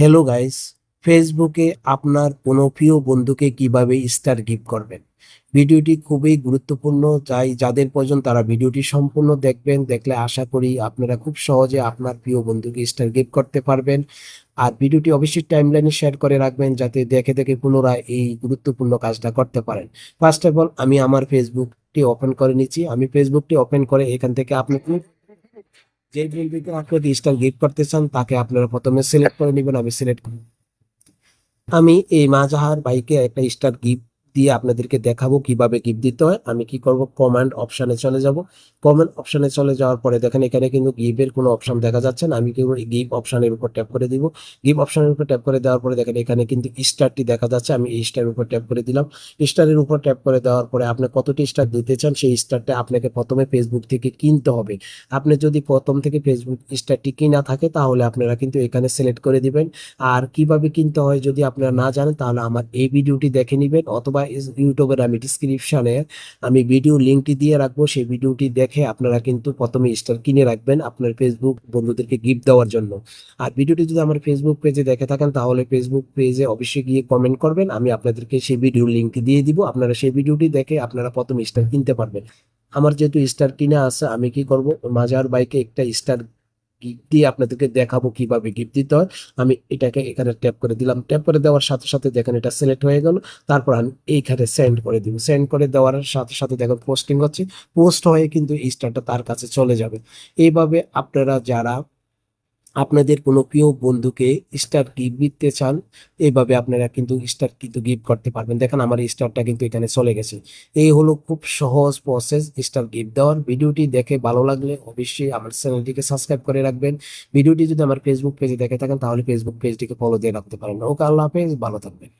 Hello guys ফেসবুকে আপনার কোনো প্রিয় বন্ধুকে কীভাবে স্টার গিফট করবেন? ভিডিওটি খুবই গুরুত্বপূর্ণ, তাই যাদের প্রয়োজন তারা ভিডিওটি সম্পূর্ণ দেখবেন, দেখলে আশা করি আপনারা খুব সহজে আপনার প্রিয় বন্ধুকে স্টার গিফট করতে পারবেন। আর ভিডিওটি অবশ্যই টাইমলাইনে শেয়ার করে রাখবেন, যাতে দেখে দেখে পুনরায় এই গুরুত্বপূর্ণ কাজটা করতে পারেন। ফার্স্ট অফ অল আমি আমার ফেসবুকটি ওপেন করে নিচ্ছি। আমি ফেসবুকটি ওপেন করে এখান থেকে আপনি যে বন্ধুকে আপনি স্টার গিফট করতে চান, তাকে আপনারা প্রথমে সিলেক্ট করে নেবেন, আমি সিলেক্ট আমি এই মাজাহার বাইকে একটা স্টার গিফট দিয়ে আপনাদেরকে দেখাবো কীভাবে গিফট দিতে হয়। আমি কি করব? কমান্ড অপশনে চলে যাব। কমান্ড অপশনে চলে যাওয়ার পরে দেখেন, এখানে কিন্তু গিফের কোনো অপশন দেখা যাচ্ছে না। আমি কিন্তু গিফ অপশনের উপর ট্যাপ করে দিব। গিফ অপশনের উপর ট্যাপ করে দেওয়ার পরে দেখেন, এখানে কিন্তু স্টারটি দেখা যাচ্ছে। আমি এই স্টারের উপর ট্যাপ করে দিলাম। স্টারের উপর ট্যাপ করে দেওয়ার পরে আপনি কতটি স্টার দিতে চান, সেই স্টারটা আপনাকে প্রথমে ফেসবুক থেকে কিনতে হবে। আপনি যদি প্রথম থেকে ফেসবুক স্টারটি কিনা থাকে, তাহলে আপনারা কিন্তু এখানে সিলেক্ট করে দিবেন। আর কীভাবে কিনতে হয় যদি আপনারা না জানেন, তাহলে আমার এই ভিডিওটি দেখে নেবেন। অথবা ইস- ইউটিউবের আমি ডিসক্রিপশনে আমি ভিডিও লিঙ্কটি দিয়ে রাখব। সেই ভিডিওটি দেখে আপনারা কিন্তু প্রথমে স্টার কিনে রাখবেন আপনার ফেসবুক বন্ধুদেরকে গিফট দেওয়ার জন্য। আর ভিডিওটি যদি আমার ফেসবুক পেজে দেখে থাকেন, তাহলে ফেসবুক পেজে অবশ্যই গিয়ে কমেন্ট করবেন। আমি আপনাদেরকে সেই ভিডিও লিঙ্কটি দিয়ে দিব। আপনারা সেই ভিডিওটি দেখে আপনারা প্রথমে স্টার কিনতে পারবেন। আমার যেহেতু স্টার কিনা আছে, আমি কি করব? মাজার বাইকে একটা স্টার গিফট দিয়ে আপনাদেরকে দেখাবো কীভাবে গিফট দিতে হয়। আমি এটাকে এখানে ট্যাপ করে দিলাম। ট্যাপ করে দেওয়ার সাথে সাথে দেখেন এটা সিলেক্ট হয়ে গেল। তারপর আমি এইখানে সেন্ড করে দিব। সেন্ড করে দেওয়ার সাথে সাথে দেখেন পোস্টিং হচ্ছে। পোস্ট হয়ে কিন্তু এই স্টারটা তার কাছে চলে যাবে। এইভাবে আপনারা যারা আপনাদের কোনো প্রিয় বন্ধুকে স্টার গিফট দিতে চান এইভাবে আপনারা কিন্তু স্টার কিন্তু গিফট করতে পারবেন। দেখেন আমার স্টারটা কিন্তু এখানে চলে গেছে। এই হলো খুব সহজ প্রসেস স্টার গিফট দেওয়ার। ভিডিওটি দেখে ভালো লাগলে অবশ্যই আমার চ্যানেলটিকে সাবস্ক্রাইব করে রাখবেন। ভিডিওটি যদি আমার ফেসবুক পেজে দেখে থাকেন, তাহলে ফেসবুক পেজটিকে ফলো দিয়ে রাখতে পারেন। ওকে, আল্লাহ হাফেজ, ভালো থাকবেন।